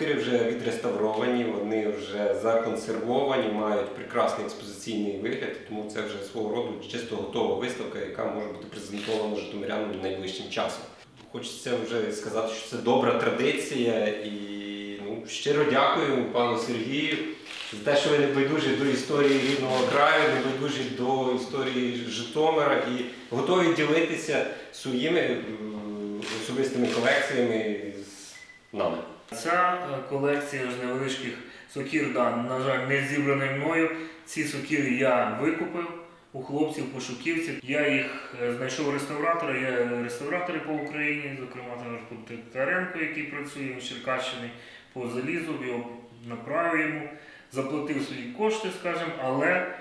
Сокири вже відреставровані, вони вже законсервовані, мають прекрасний експозиційний вигляд, тому це вже свого роду чисто готова виставка, яка може бути презентована житомирянам найближчим часом. Хочеться вже сказати, що це добра традиція і ну, щиро дякую пану Сергію за те, що ви не байдужі до історії рідного краю, не байдужі до історії Житомира і готові ділитися своїми особистими колекціями з нами. Ця е, колекція ж невеличких сокір, да, на жаль, не зібрана мною. Ці сокири я викупив у хлопців пошуківців. Я їх е, знайшов реставратора. Є реставратори по Україні, зокрема там Таренко, який працює він з Черкащини по залізу, його направив йому, заплатив свої кошти, скажімо, але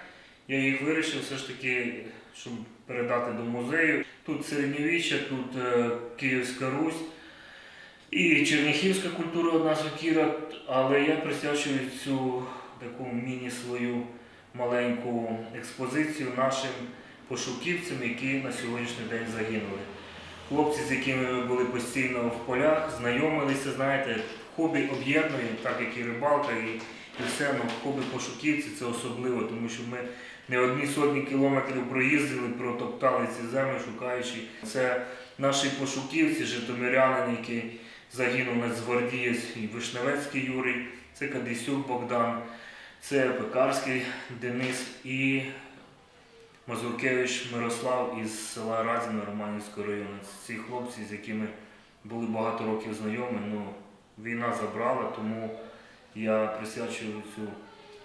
я їх вирішив все ж таки, щоб передати до музею. Тут середньовіччя, тут е, Київська Русь. І черніхівська культура одна сокіра, але я присвячую цю таку міні свою маленьку експозицію нашим пошуківцям, які на сьогоднішній день загинули. Хлопці, з якими ми були постійно в полях, знайомилися, знаєте, хобі об'єднує, так як і рибалка, і, і все, ну, хобі пошуківці це особливо, тому що ми не одні сотні кілометрів проїздили, протоптали ці землі, шукаючи. Це наші пошуківці, житомирянин, який загинув нацгвардієць і Вишневецький Юрій, це Кадисюк Богдан, це Пекарський Денис і Мазуркевич Мирослав із села Разіна Романівського району. Це ці хлопці, з якими були багато років знайомі. Ну, війна забрала, тому я присвячую цю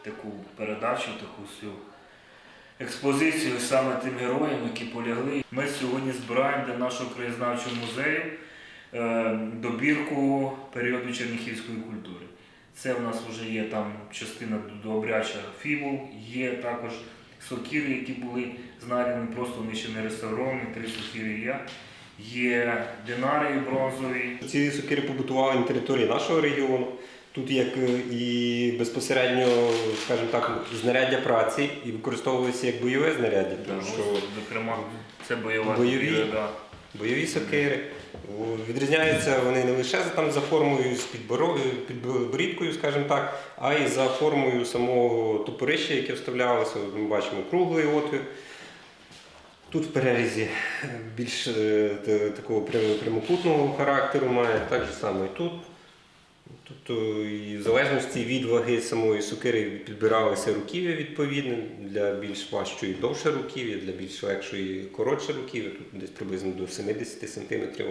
таку передачу, таку всю експозицію саме тим героям, які полягли. Ми сьогодні збираємо для нашого краєзнавчого музею добірку періоду черніхівської культури. Це в нас вже є там частина добряча фібул, є також сокири, які були знайдені, просто вони ще не реставровані, три сокири є. Є динарії бронзові, Ці сокири побутували на території нашого регіону. Тут як е, і безпосередньо, скажімо так, знаряддя праці і використовуються як бойове знаряддя, тому що зокрема, це бойова Бойові. сокира, да. Бойові сокири відрізняються вони не лише там, за формою з підборідкою, скажімо так, а й за формою самого топорища, яке вставлялося. Ми бачимо круглий отвір. Тут в перерізі більш е, такого прямокутного характеру має, так же само і тут. Тобто, і в залежності від ваги самої сокири підбиралися руків'я відповідне для більш важчої довше руків'я, для більш легшої коротше руків'я, тут десь приблизно до 70 см